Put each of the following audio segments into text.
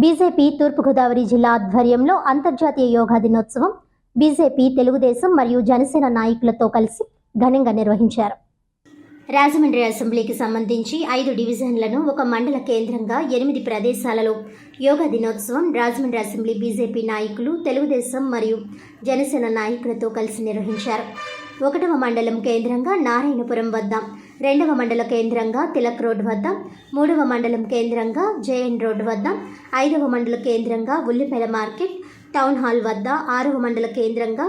BJP తూర్పుగోదావరి జిల్లా ఆధ్వర్యంలో అంతర్జాతీయ యోగా దినోత్సవం బీజేపీ తెలుగుదేశం మరియు జనసేన నాయకులతో కలిసి ఘనంగా నిర్వహించారు. రాజమండ్రి అసెంబ్లీకి సంబంధించి ఐదు డివిజన్లను ఒక మండల కేంద్రంగా ఎనిమిది ప్రదేశాలలో యోగా దినోత్సవం రాజమండ్రి అసెంబ్లీ బీజేపీ నాయకులు తెలుగుదేశం మరియు జనసేన నాయకులతో కలిసి నిర్వహించారు. ఒకటవ మండలం కేంద్రంగా నారాయణపురం వద్ద రెండవ మండల కేంద్రంగా తిలక్ రోడ్ వద్ద మూడవ మండలం కేంద్రంగా జేఎన్ రోడ్ వద్ద ఐదవ మండల కేంద్రంగా ఉల్లిపేల మార్కెట్ టౌన్ హాల్ వద్ద ఆరవ మండల కేంద్రంగా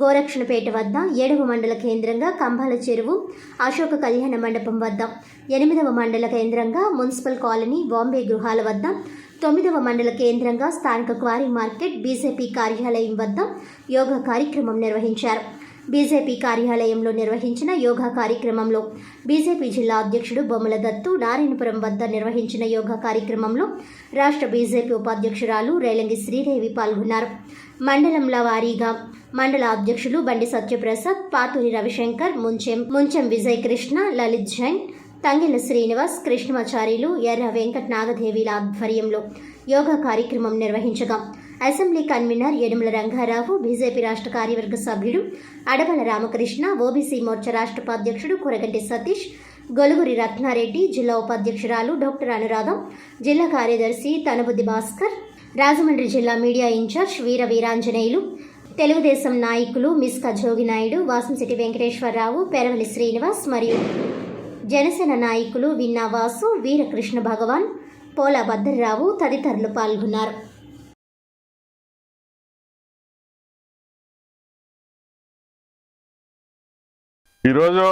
గోరక్షణపేట వద్ద ఏడవ మండల కేంద్రంగా కంబాల చెరువు అశోక కళ్యాణ మండపం వద్ద ఎనిమిదవ మండల కేంద్రంగా మున్సిపల్ కాలనీ బాంబే గృహాల వద్ద తొమ్మిదవ మండల కేంద్రంగా స్థానిక క్వారీ మార్కెట్ బీజేపీ కార్యాలయం వద్ద యోగా కార్యక్రమం నిర్వహించారు. బీజేపీ కార్యాలయంలో నిర్వహించిన యోగా కార్యక్రమంలో బీజేపీ జిల్లా అధ్యక్షుడు బొమ్మల దత్తు నారాయణపురం వద్ద నిర్వహించిన యోగా కార్యక్రమంలో రాష్ట్ర బీజేపీ ఉపాధ్యక్షురాలు రేలంగి శ్రీదేవి పాల్గొన్నారు. మండలంల వారీగా మండల అధ్యక్షులు బండి సత్యప్రసాద్ పాతూరి రవిశంకర్ ముంచెం ముంచెం విజయ్ కృష్ణ లలిత్ జైన్ తంగెల శ్రీనివాస్ కృష్ణమాచార్యులు ఎర్ర వెంకట నాగదేవిల ఆధ్వర్యంలో యోగా కార్యక్రమం నిర్వహించగా assembly convener Yadumala Rangarao BJP రాష్ట్ర కార్యవర్గ సభ్యుడు అడబల రామకృష్ణ ఓబీసీ మోర్చా రాష్ట్ర ఉపాధ్యక్షుడు కురగంటి సతీష్ గొలుగురి రత్నారెడ్డి జిల్లా ఉపాధ్యక్షురాలు డాక్టర్ అనురాధం జిల్లా కార్యదర్శి తనబుద్ధి భాస్కర్ రాజమండ్రి జిల్లా మీడియా ఇన్ఛార్జ్ వీర వీరాంజనేయులు తెలుగుదేశం నాయకులు మిస్కా జోగినాయుడు వాసంశెట్టి వెంకటేశ్వరరావు పెరవలి శ్రీనివాస్ మరియు జనసేన నాయకులు విన్నావాసు వీరకృష్ణ భగవాన్ పోలా భద్రరావు తదితరులు పాల్గొన్నారు. ఈరోజు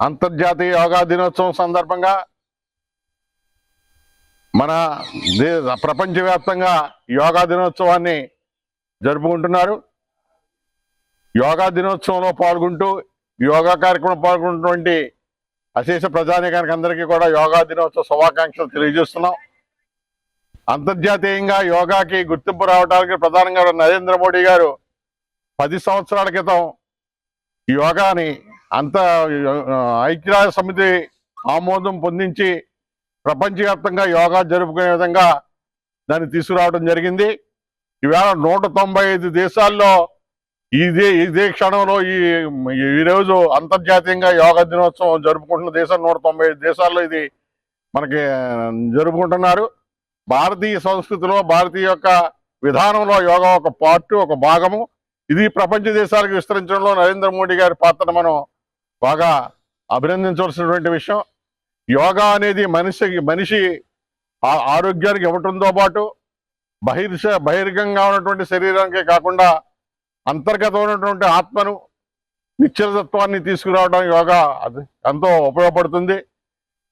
అంతర్జాతీయ యోగా దినోత్సవం సందర్భంగా మన ప్రపంచవ్యాప్తంగా యోగా దినోత్సవాన్ని జరుపుకుంటున్నారు. యోగా దినోత్సవంలో పాల్గొంటూ యోగా కార్యక్రమం పాల్గొన్నటువంటి అశేష ప్రజానీకానికి అందరికీ కూడా యోగా దినోత్సవ శుభాకాంక్షలు తెలియజేస్తున్నాం. అంతర్జాతీయంగా యోగాకి గుర్తింపు రావడానికి ప్రధానంగా నరేంద్ర మోడీ గారు పది సంవత్సరాల క్రితం యోగాని అంత ఐక్యరాజ్య సమితి ఆమోదం పొందించి ప్రపంచవ్యాప్తంగా యోగా జరుపుకునే విధంగా దాన్ని తీసుకురావడం జరిగింది. ఈవేళ నూట తొంభై ఐదు దేశాల్లో ఇదే ఇదే క్షణంలో ఈ ఈ రోజు అంతర్జాతీయంగా యోగా దినోత్సవం జరుపుకుంటున్న దేశం నూట తొంభై ఐదు దేశాల్లో ఇది మనకి జరుపుకుంటున్నారు. భారతీయ సంస్కృతిలో భారతీయ యొక్క విధానంలో యోగా ఒక పార్ట్ ఒక భాగము. ఇది ప్రపంచ దేశాలకు విస్తరించడంలో నరేంద్ర మోడీ గారి పాత్రను మనం బాగా అభినందించవలసినటువంటి విషయం యోగా అనేది మనిషికి మనిషి ఆ- ఆరోగ్యానికి ఇవ్వటంతో పాటు బహిర్ష బహిర్గంగా ఉన్నటువంటి శరీరానికే కాకుండా అంతర్గతమైనటువంటి ఆత్మను నిశ్చలతత్వాన్ని తీసుకురావడం యోగా అది ఎంతో ఉపయోగపడుతుంది.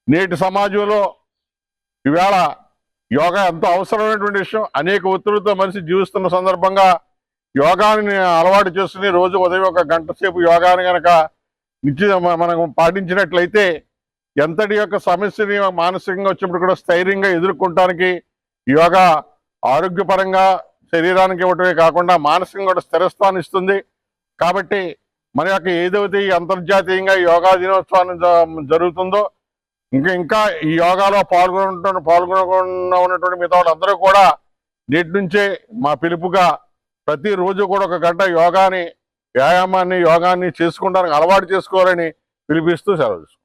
నేటి సమాజంలో ఈవేళ యోగా ఎంతో అవసరమైనటువంటి విషయం. అనేక ఒత్తిడితో మనిషి జీవిస్తున్న సందర్భంగా యోగాని అలవాటు చేసుకుని రోజు ఉదయం ఒక గంట సేపు యోగాని కనుక నిత్య మనం పాటించినట్లయితే ఎంతటి యొక్క సమస్యని మానసికంగా వచ్చినప్పుడు కూడా స్థైర్యంగా ఎదుర్కొంటానికి యోగా ఆరోగ్యపరంగా శరీరానికి ఇవ్వటమే కాకుండా మానసికంగా కూడా స్థిరత్వాన్ని ఇస్తుంది. కాబట్టి మన యొక్క ఏదైతే ఈ అంతర్జాతీయంగా యోగా దినోత్సవాన్ని జ- జరుగుతుందో ఇంకా ఇంకా ఈ యోగాలో పాల్గొంటున్న పాల్గొనకుండా ఉన్నటువంటి మిగతా వాళ్ళందరూ కూడా నేటి నుంచే మా పిలుపుగా ప్రతిరోజు కూడా ఒక గంట యోగాని వ్యాయామాన్ని యోగాన్ని చేసుకుంటానికి అలవాటు చేసుకోవాలని పిలిపిస్తూ సెలవు